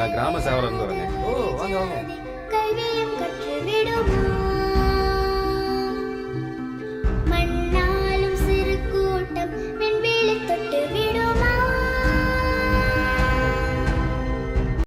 நான் கிராம சேவலர் வாங்க வாங்க.